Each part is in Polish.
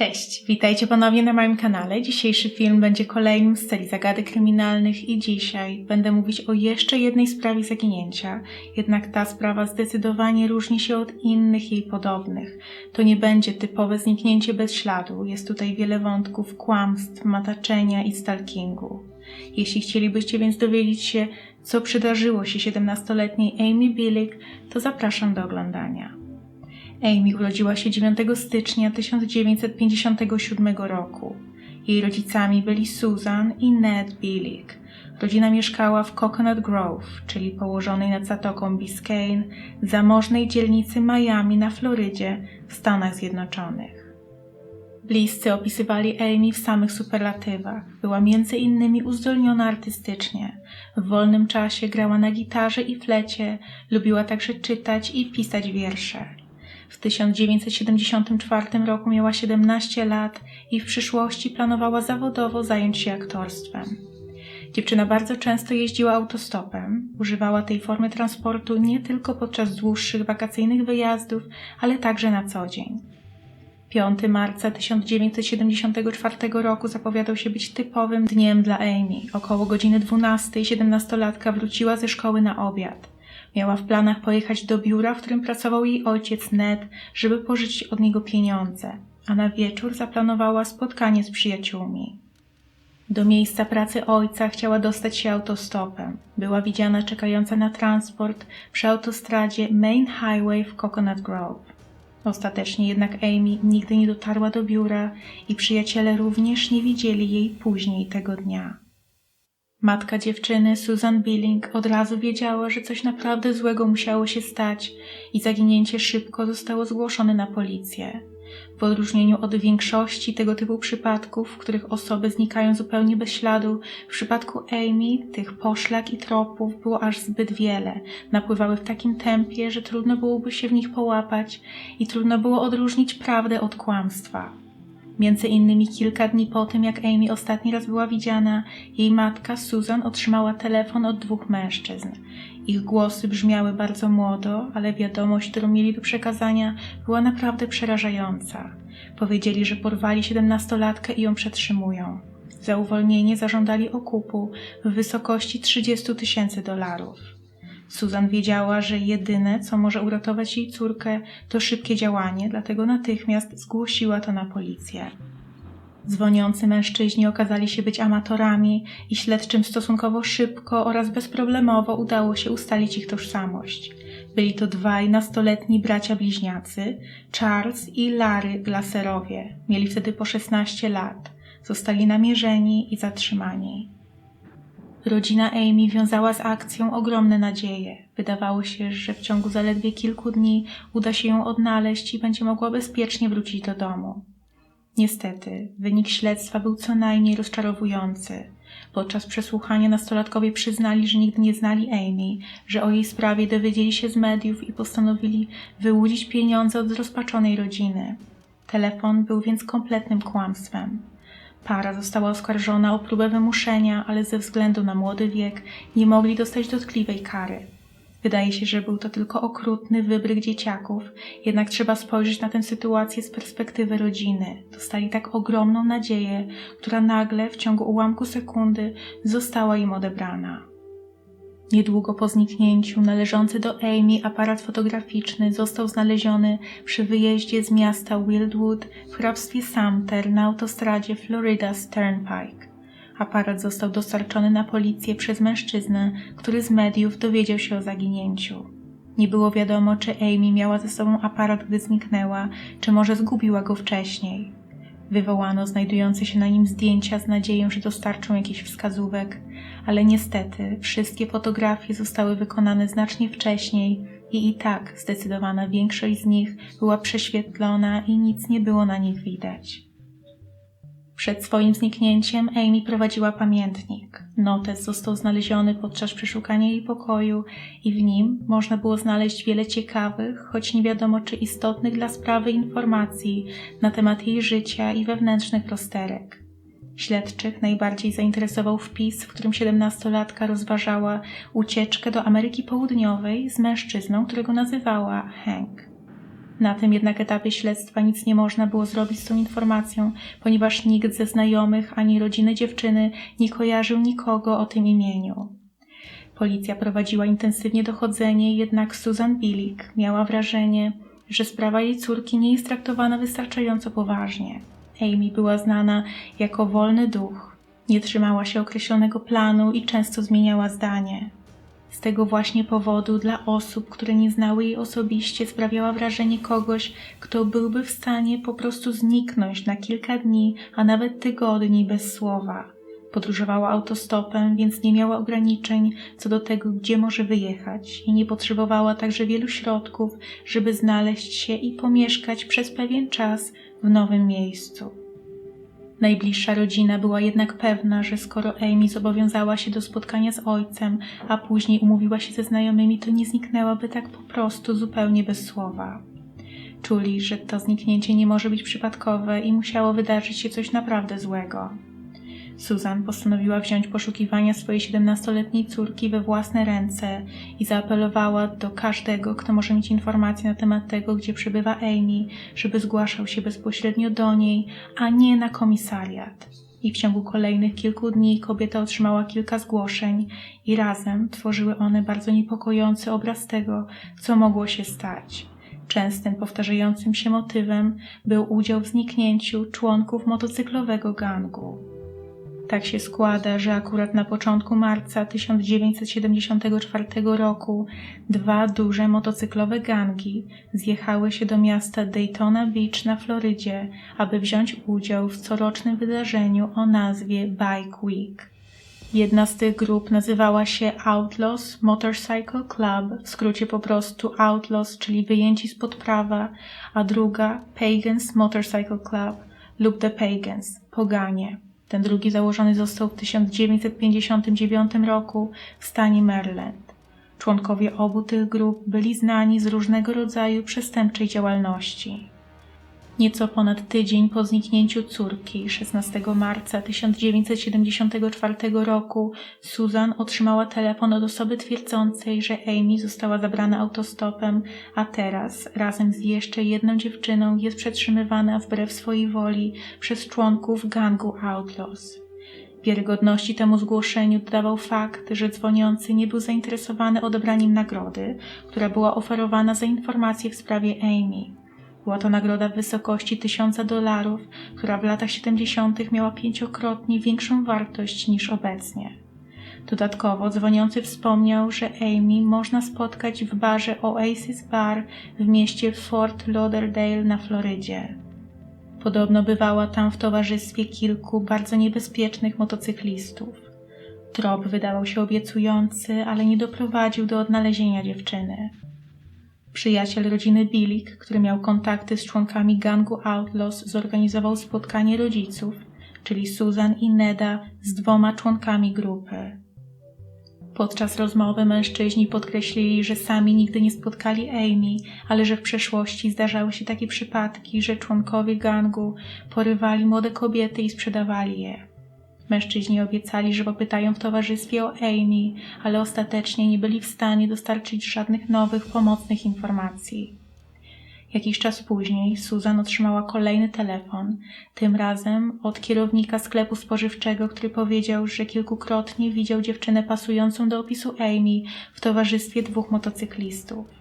Cześć, witajcie ponownie na moim kanale. Dzisiejszy film będzie kolejnym z serii zagadek kryminalnych i dzisiaj będę mówić o jeszcze jednej sprawie zaginięcia. Jednak ta sprawa zdecydowanie różni się od innych jej podobnych. To nie będzie typowe zniknięcie bez śladu. Jest tutaj wiele wątków kłamstw, mataczenia i stalkingu. Jeśli chcielibyście więc dowiedzieć się, co przydarzyło się 17-letniej Amy Billick, to zapraszam do oglądania. Amy urodziła się 9 stycznia 1957 roku. Jej rodzicami byli Susan i Ned Billick. Rodzina mieszkała w Coconut Grove, czyli położonej nad Zatoką Biscayne, zamożnej dzielnicy Miami na Florydzie w Stanach Zjednoczonych. Bliscy opisywali Amy w samych superlatywach. Była między innymi uzdolniona artystycznie. W wolnym czasie grała na gitarze i flecie, lubiła także czytać i pisać wiersze. W 1974 roku miała 17 lat i w przyszłości planowała zawodowo zająć się aktorstwem. Dziewczyna bardzo często jeździła autostopem. Używała tej formy transportu nie tylko podczas dłuższych wakacyjnych wyjazdów, ale także na co dzień. 5 marca 1974 roku zapowiadał się być typowym dniem dla Amy. Około godziny 12 17-latka wróciła ze szkoły na obiad. Miała w planach pojechać do biura, w którym pracował jej ojciec Ned, żeby pożyczyć od niego pieniądze, a na wieczór zaplanowała spotkanie z przyjaciółmi. Do miejsca pracy ojca chciała dostać się autostopem. Była widziana czekająca na transport przy autostradzie Main Highway w Coconut Grove. Ostatecznie jednak Amy nigdy nie dotarła do biura i przyjaciele również nie widzieli jej później tego dnia. Matka dziewczyny, Susan Billing, od razu wiedziała, że coś naprawdę złego musiało się stać i zaginięcie szybko zostało zgłoszone na policję. W odróżnieniu od większości tego typu przypadków, w których osoby znikają zupełnie bez śladu, w przypadku Amy tych poszlak i tropów było aż zbyt wiele. Napływały w takim tempie, że trudno byłoby się w nich połapać i trudno było odróżnić prawdę od kłamstwa. Między innymi kilka dni po tym, jak Amy ostatni raz była widziana, jej matka Susan otrzymała telefon od dwóch mężczyzn. Ich głosy brzmiały bardzo młodo, ale wiadomość, którą mieli do przekazania, była naprawdę przerażająca. Powiedzieli, że porwali siedemnastolatkę i ją przetrzymują. Za uwolnienie zażądali okupu w wysokości 30 tysięcy dolarów. Susan wiedziała, że jedyne, co może uratować jej córkę, to szybkie działanie, dlatego natychmiast zgłosiła to na policję. Dzwoniący mężczyźni okazali się być amatorami i śledczym stosunkowo szybko oraz bezproblemowo udało się ustalić ich tożsamość. Byli to dwaj nastoletni bracia bliźniacy, Charles i Larry Glaserowie. Mieli wtedy po 16 lat. Zostali namierzeni i zatrzymani. Rodzina Amy wiązała z akcją ogromne nadzieje. Wydawało się, że w ciągu zaledwie kilku dni uda się ją odnaleźć i będzie mogła bezpiecznie wrócić do domu. Niestety, wynik śledztwa był co najmniej rozczarowujący. Podczas przesłuchania nastolatkowie przyznali, że nigdy nie znali Amy, że o jej sprawie dowiedzieli się z mediów i postanowili wyłudzić pieniądze od zrozpaczonej rodziny. Telefon był więc kompletnym kłamstwem. Para została oskarżona o próbę wymuszenia, ale ze względu na młody wiek nie mogli dostać dotkliwej kary. Wydaje się, że był to tylko okrutny wybryk dzieciaków, jednak trzeba spojrzeć na tę sytuację z perspektywy rodziny. Dostali tak ogromną nadzieję, która nagle w ciągu ułamku sekundy została im odebrana. Niedługo po zniknięciu należący do Amy aparat fotograficzny został znaleziony przy wyjeździe z miasta Wildwood w hrabstwie Sumter na autostradzie Florida Turnpike. Aparat został dostarczony na policję przez mężczyznę, który z mediów dowiedział się o zaginięciu. Nie było wiadomo, czy Amy miała ze sobą aparat, gdy zniknęła, czy może zgubiła go wcześniej. Wywołano znajdujące się na nim zdjęcia z nadzieją, że dostarczą jakichś wskazówek, ale niestety wszystkie fotografie zostały wykonane znacznie wcześniej i i tak zdecydowana większość z nich była prześwietlona i nic nie było na nich widać. Przed swoim zniknięciem Amy prowadziła pamiętnik. Notes został znaleziony podczas przeszukania jej pokoju i w nim można było znaleźć wiele ciekawych, choć nie wiadomo czy istotnych dla sprawy informacji na temat jej życia i wewnętrznych rozterek. Śledczych najbardziej zainteresował wpis, w którym siedemnastolatka rozważała ucieczkę do Ameryki Południowej z mężczyzną, którego nazywała Hank. Na tym jednak etapie śledztwa nic nie można było zrobić z tą informacją, ponieważ nikt ze znajomych ani rodziny dziewczyny nie kojarzył nikogo o tym imieniu. Policja prowadziła intensywnie dochodzenie, jednak Susan Billig miała wrażenie, że sprawa jej córki nie jest traktowana wystarczająco poważnie. Amy była znana jako wolny duch, nie trzymała się określonego planu i często zmieniała zdanie. Z tego właśnie powodu dla osób, które nie znały jej osobiście, sprawiała wrażenie kogoś, kto byłby w stanie po prostu zniknąć na kilka dni, a nawet tygodni bez słowa. Podróżowała autostopem, więc nie miała ograniczeń co do tego, gdzie może wyjechać, i nie potrzebowała także wielu środków, żeby znaleźć się i pomieszkać przez pewien czas w nowym miejscu. Najbliższa rodzina była jednak pewna, że skoro Amy zobowiązała się do spotkania z ojcem, a później umówiła się ze znajomymi, to nie zniknęłaby tak po prostu zupełnie bez słowa. Czuli, że to zniknięcie nie może być przypadkowe i musiało wydarzyć się coś naprawdę złego. Susan postanowiła wziąć poszukiwania swojej 17-letniej córki we własne ręce i zaapelowała do każdego, kto może mieć informacje na temat tego, gdzie przebywa Amy, żeby zgłaszał się bezpośrednio do niej, a nie na komisariat. I w ciągu kolejnych kilku dni kobieta otrzymała kilka zgłoszeń i razem tworzyły one bardzo niepokojący obraz tego, co mogło się stać. Częstym powtarzającym się motywem był udział w zniknięciu członków motocyklowego gangu. Tak się składa, że akurat na początku marca 1974 roku dwa duże motocyklowe gangi zjechały się do miasta Daytona Beach na Florydzie, aby wziąć udział w corocznym wydarzeniu o nazwie Bike Week. Jedna z tych grup nazywała się Outlaws Motorcycle Club, w skrócie po prostu Outlaws, czyli wyjęci spod prawa, a druga Pagans Motorcycle Club lub The Pagans, poganie. Ten drugi założony został w 1959 roku w stanie Maryland. Członkowie obu tych grup byli znani z różnego rodzaju przestępczej działalności. Nieco ponad tydzień po zniknięciu córki, 16 marca 1974 roku, Susan otrzymała telefon od osoby twierdzącej, że Amy została zabrana autostopem, a teraz, razem z jeszcze jedną dziewczyną, jest przetrzymywana wbrew swojej woli przez członków gangu Outlaws. Wiarygodności temu zgłoszeniu dodawał fakt, że dzwoniący nie był zainteresowany odebraniem nagrody, która była oferowana za informacje w sprawie Amy. Była to nagroda w wysokości tysiąca dolarów, która w latach 70. miała pięciokrotnie większą wartość niż obecnie. Dodatkowo dzwoniący wspomniał, że Amy można spotkać w barze Oasis Bar w mieście Fort Lauderdale na Florydzie. Podobno bywała tam w towarzystwie kilku bardzo niebezpiecznych motocyklistów. Trop wydawał się obiecujący, ale nie doprowadził do odnalezienia dziewczyny. Przyjaciel rodziny Billig, który miał kontakty z członkami gangu Outlaws, zorganizował spotkanie rodziców, czyli Susan i Neda z dwoma członkami grupy. Podczas rozmowy mężczyźni podkreślili, że sami nigdy nie spotkali Amy, ale że w przeszłości zdarzały się takie przypadki, że członkowie gangu porywali młode kobiety i sprzedawali je. Mężczyźni obiecali, że popytają w towarzystwie o Amy, ale ostatecznie nie byli w stanie dostarczyć żadnych nowych, pomocnych informacji. Jakiś czas później Susan otrzymała kolejny telefon, tym razem od kierownika sklepu spożywczego, który powiedział, że kilkukrotnie widział dziewczynę pasującą do opisu Amy w towarzystwie dwóch motocyklistów.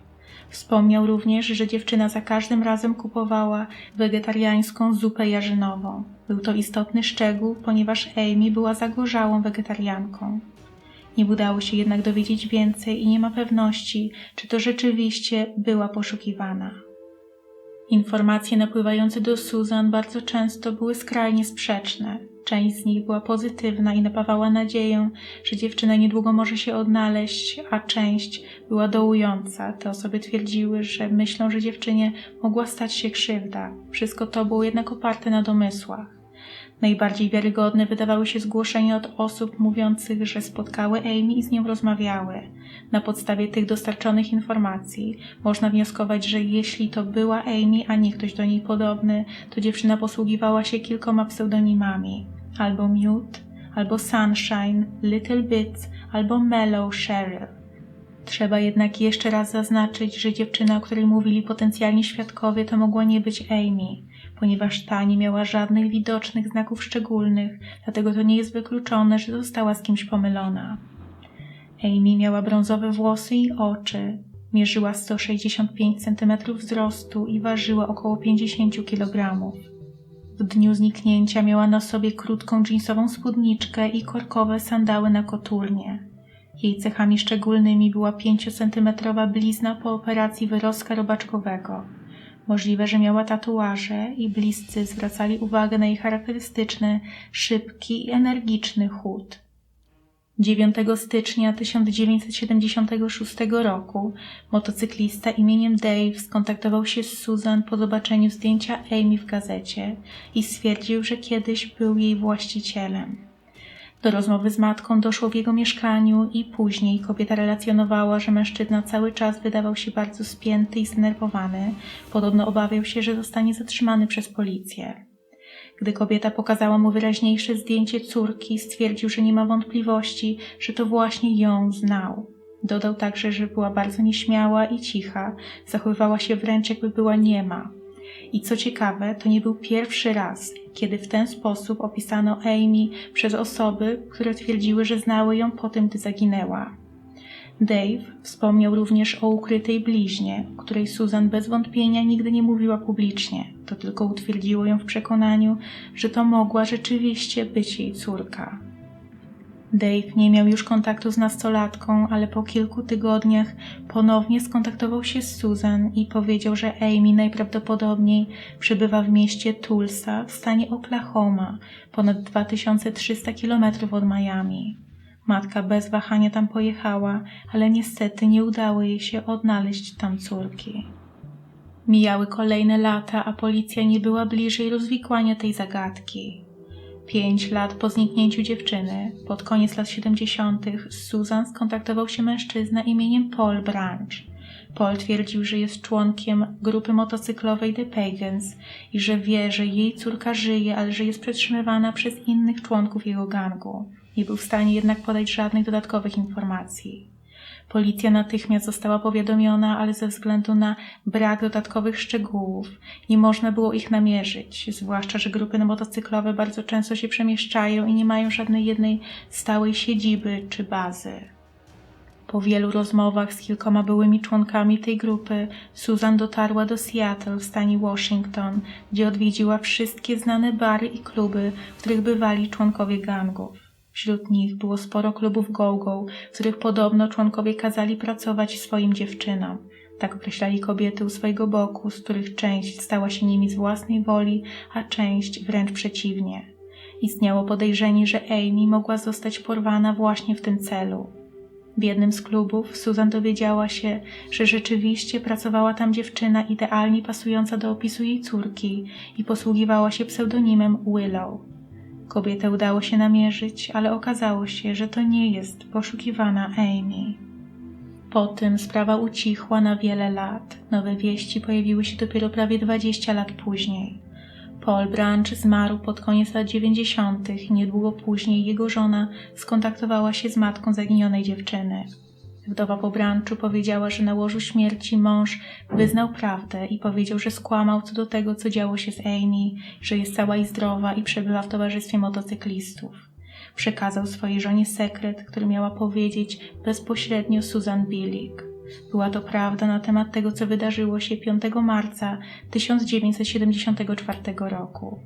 Wspomniał również, że dziewczyna za każdym razem kupowała wegetariańską zupę jarzynową. Był to istotny szczegół, ponieważ Amy była zagorzałą wegetarianką. Nie udało się jednak dowiedzieć więcej i nie ma pewności, czy to rzeczywiście była poszukiwana. Informacje napływające do Susan bardzo często były skrajnie sprzeczne. Część z nich była pozytywna i napawała nadzieję, że dziewczyna niedługo może się odnaleźć, a część była dołująca. Te osoby twierdziły, że myślą, że dziewczynie mogła stać się krzywda. Wszystko to było jednak oparte na domysłach. Najbardziej wiarygodne wydawały się zgłoszenia od osób mówiących, że spotkały Amy i z nią rozmawiały. Na podstawie tych dostarczonych informacji można wnioskować, że jeśli to była Amy, a nie ktoś do niej podobny, to dziewczyna posługiwała się kilkoma pseudonimami albo Mute, albo Sunshine, Little Bits, albo Mellow Cheryl. Trzeba jednak jeszcze raz zaznaczyć, że dziewczyna, o której mówili potencjalni świadkowie, to mogła nie być Amy, ponieważ ta nie miała żadnych widocznych znaków szczególnych, dlatego to nie jest wykluczone, że została z kimś pomylona. Amy miała brązowe włosy i oczy, mierzyła 165 cm wzrostu i ważyła około 50 kg. W dniu zniknięcia miała na sobie krótką dżinsową spódniczkę i korkowe sandały na koturnie. Jej cechami szczególnymi była 5-centymetrowa blizna po operacji wyrostka robaczkowego. Możliwe, że miała tatuaże i bliscy zwracali uwagę na jej charakterystyczny, szybki i energiczny chód. 9 stycznia 1976 roku motocyklista imieniem Dave skontaktował się z Susan po zobaczeniu zdjęcia Amy w gazecie i stwierdził, że kiedyś był jej właścicielem. Do rozmowy z matką doszło w jego mieszkaniu i później kobieta relacjonowała, że mężczyzna cały czas wydawał się bardzo spięty i zdenerwowany. Podobno obawiał się, że zostanie zatrzymany przez policję. Gdy kobieta pokazała mu wyraźniejsze zdjęcie córki, stwierdził, że nie ma wątpliwości, że to właśnie ją znał. Dodał także, że była bardzo nieśmiała i cicha, zachowywała się wręcz jakby była niema. I co ciekawe, to nie był pierwszy raz, kiedy w ten sposób opisano Amy przez osoby, które twierdziły, że znały ją po tym, gdy zaginęła. Dave wspomniał również o ukrytej bliźnie, o której Susan bez wątpienia nigdy nie mówiła publicznie. To tylko utwierdziło ją w przekonaniu, że to mogła rzeczywiście być jej córka. Dave nie miał już kontaktu z nastolatką, ale po kilku tygodniach ponownie skontaktował się z Susan i powiedział, że Amy najprawdopodobniej przebywa w mieście Tulsa w stanie Oklahoma, ponad 2300 km od Miami. Matka bez wahania tam pojechała, ale niestety nie udało jej się odnaleźć tam córki. Mijały kolejne lata, a policja nie była bliżej rozwikłania tej zagadki. Pięć lat po zniknięciu dziewczyny, pod koniec lat 70., z Susan skontaktował się mężczyzna imieniem Paul Branch. Paul twierdził, że jest członkiem grupy motocyklowej The Pagans i że wie, że jej córka żyje, ale że jest przetrzymywana przez innych członków jego gangu. Nie był w stanie jednak podać żadnych dodatkowych informacji. Policja natychmiast została powiadomiona, ale ze względu na brak dodatkowych szczegółów nie można było ich namierzyć, zwłaszcza, że grupy motocyklowe bardzo często się przemieszczają i nie mają żadnej jednej stałej siedziby czy bazy. Po wielu rozmowach z kilkoma byłymi członkami tej grupy, Susan dotarła do Seattle w stanie Washington, gdzie odwiedziła wszystkie znane bary i kluby, w których bywali członkowie gangów. Wśród nich było sporo klubów go-go, w których podobno członkowie kazali pracować swoim dziewczynom. Tak określali kobiety u swojego boku, z których część stała się nimi z własnej woli, a część wręcz przeciwnie. Istniało podejrzenie, że Amy mogła zostać porwana właśnie w tym celu. W jednym z klubów Susan dowiedziała się, że rzeczywiście pracowała tam dziewczyna idealnie pasująca do opisu jej córki i posługiwała się pseudonimem Willow. Kobietę udało się namierzyć, ale okazało się, że to nie jest poszukiwana Amy. Po tym sprawa ucichła na wiele lat. Nowe wieści pojawiły się dopiero prawie 20 lat później. Paul Branch zmarł pod koniec lat 90. i niedługo później jego żona skontaktowała się z matką zaginionej dziewczyny. Wdowa po Branchu powiedziała, że na łożu śmierci mąż wyznał prawdę i powiedział, że skłamał co do tego, co działo się z Amy, że jest cała i zdrowa i przebywa w towarzystwie motocyklistów. Przekazał swojej żonie sekret, który miała powiedzieć bezpośrednio Susan Billig. Była to prawda na temat tego, co wydarzyło się 5 marca 1974 roku.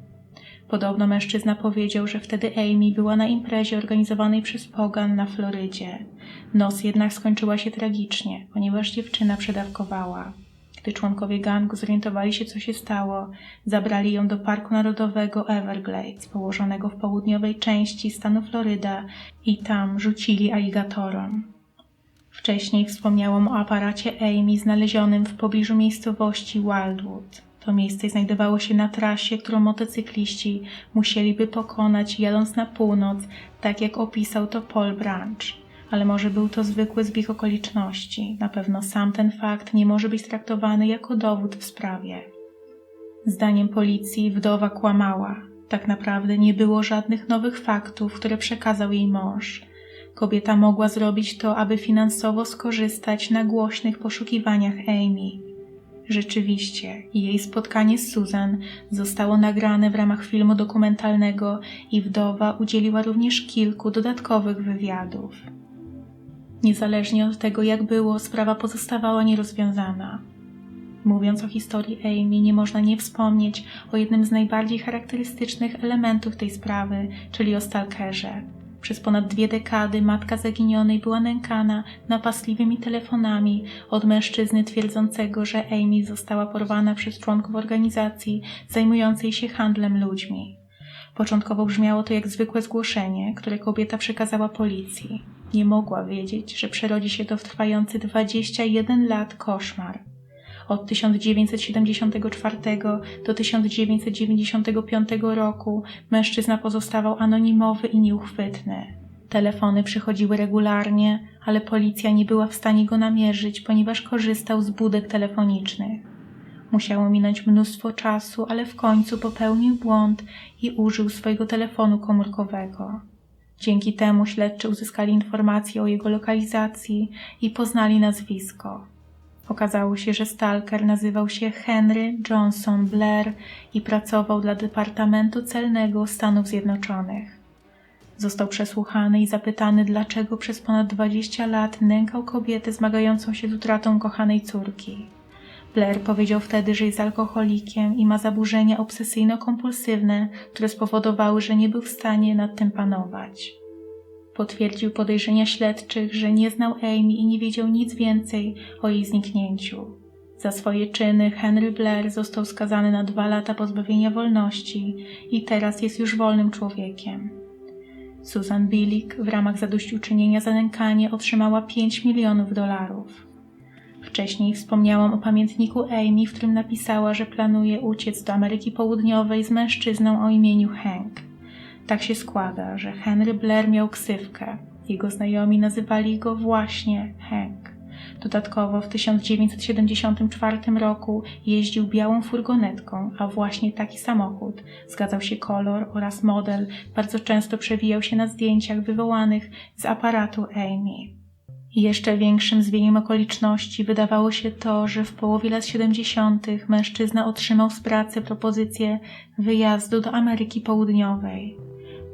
Podobno mężczyzna powiedział, że wtedy Amy była na imprezie organizowanej przez Pogan na Florydzie. Noc jednak skończyła się tragicznie, ponieważ dziewczyna przedawkowała. Gdy członkowie gangu zorientowali się, co się stało, zabrali ją do Parku Narodowego Everglades, położonego w południowej części stanu Floryda i tam rzucili aligatorom. Wcześniej wspomniałam o aparacie Amy znalezionym w pobliżu miejscowości Wildwood. To miejsce znajdowało się na trasie, którą motocykliści musieliby pokonać jadąc na północ, tak jak opisał to Paul Branch. Ale może był to zwykły zbieg okoliczności. Na pewno sam ten fakt nie może być traktowany jako dowód w sprawie. Zdaniem policji wdowa kłamała. Tak naprawdę nie było żadnych nowych faktów, które przekazał jej mąż. Kobieta mogła zrobić to, aby finansowo skorzystać na głośnych poszukiwaniach Amy. Rzeczywiście, jej spotkanie z Susan zostało nagrane w ramach filmu dokumentalnego i wdowa udzieliła również kilku dodatkowych wywiadów. Niezależnie od tego, jak było, sprawa pozostawała nierozwiązana. Mówiąc o historii Amy, nie można nie wspomnieć o jednym z najbardziej charakterystycznych elementów tej sprawy, czyli o stalkerze. Przez ponad dwie dekady matka zaginionej była nękana napastliwymi telefonami od mężczyzny twierdzącego, że Amy została porwana przez członków organizacji zajmującej się handlem ludźmi. Początkowo brzmiało to jak zwykłe zgłoszenie, które kobieta przekazała policji. Nie mogła wiedzieć, że przerodzi się to w trwający 21 lat koszmar. Od 1974 do 1995 roku mężczyzna pozostawał anonimowy i nieuchwytny. Telefony przychodziły regularnie, ale policja nie była w stanie go namierzyć, ponieważ korzystał z budek telefonicznych. Musiało minąć mnóstwo czasu, ale w końcu popełnił błąd i użył swojego telefonu komórkowego. Dzięki temu śledczy uzyskali informacje o jego lokalizacji i poznali nazwisko. Okazało się, że stalker nazywał się Henry Johnson Blair i pracował dla Departamentu Celnego Stanów Zjednoczonych. Został przesłuchany i zapytany, dlaczego przez ponad 20 lat nękał kobietę zmagającą się z utratą kochanej córki. Blair powiedział wtedy, że jest alkoholikiem i ma zaburzenia obsesyjno-kompulsywne, które spowodowały, że nie był w stanie nad tym panować. Potwierdził podejrzenia śledczych, że nie znał Amy i nie wiedział nic więcej o jej zniknięciu. Za swoje czyny Henry Blair został skazany na dwa lata pozbawienia wolności i teraz jest już wolnym człowiekiem. Susan Billick w ramach zadośćuczynienia za nękanie otrzymała 5 milionów dolarów. Wcześniej wspomniałam o pamiętniku Amy, w którym napisała, że planuje uciec do Ameryki Południowej z mężczyzną o imieniu Hank. Tak się składa, że Henry Blair miał ksywkę. Jego znajomi nazywali go właśnie Hank. Dodatkowo w 1974 roku jeździł białą furgonetką, a właśnie taki samochód, zgadzał się kolor oraz model, bardzo często przewijał się na zdjęciach wywołanych z aparatu Amy. Jeszcze większym zwieniem okoliczności wydawało się to, że w połowie lat 70. mężczyzna otrzymał z pracy propozycję wyjazdu do Ameryki Południowej.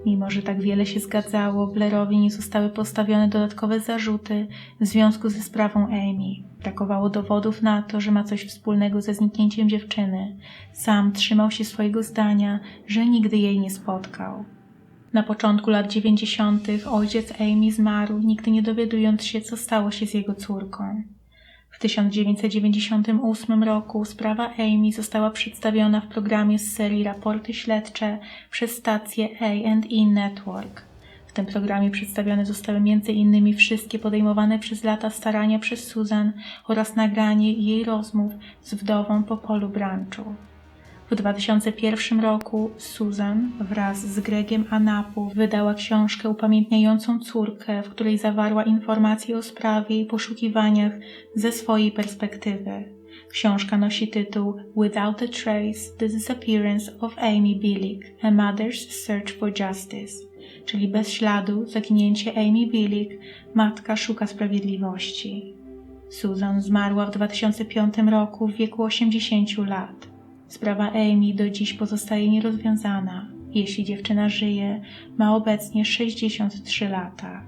Mimo, że tak wiele się zgadzało, Blairowi nie zostały postawione dodatkowe zarzuty w związku ze sprawą Amy. Brakowało dowodów na to, że ma coś wspólnego ze zniknięciem dziewczyny. Sam trzymał się swojego zdania, że nigdy jej nie spotkał. Na początku lat 90. ojciec Amy zmarł, nigdy nie dowiadując się, co stało się z jego córką. W 1998 roku sprawa Amy została przedstawiona w programie z serii Raporty Śledcze przez stację A&E Network. W tym programie przedstawione zostały m.in. wszystkie podejmowane przez lata starania przez Susan oraz nagranie jej rozmów z wdową po polu Branchu. W 2001 roku Susan wraz z Gregiem Anapu wydała książkę upamiętniającą córkę, w której zawarła informacje o sprawie i poszukiwaniach ze swojej perspektywy. Książka nosi tytuł Without a Trace – The Disappearance of Amy Billick – A Mother's Search for Justice, czyli bez śladu zaginięcie Amy Billick – Matka szuka sprawiedliwości. Susan zmarła w 2005 roku w wieku 80 lat. Sprawa Amy do dziś pozostaje nierozwiązana. Jeśli dziewczyna żyje, ma obecnie 63 lata.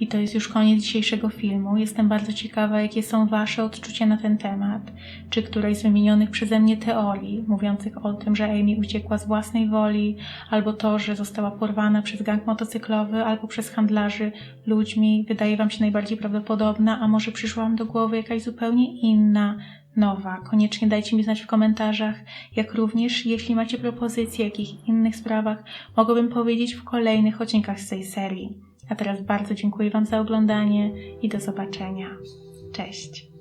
I to jest już koniec dzisiejszego filmu. Jestem bardzo ciekawa, jakie są Wasze odczucia na ten temat. Czy któraś z wymienionych przeze mnie teorii, mówiących o tym, że Amy uciekła z własnej woli, albo to, że została porwana przez gang motocyklowy, albo przez handlarzy ludźmi, wydaje Wam się najbardziej prawdopodobna, a może przyszła Wam do głowy jakaś zupełnie inna, nowa. Koniecznie dajcie mi znać w komentarzach, jak również jeśli macie propozycje jakich innych sprawach, mogłabym powiedzieć w kolejnych odcinkach z tej serii. A teraz bardzo dziękuję Wam za oglądanie i do zobaczenia. Cześć!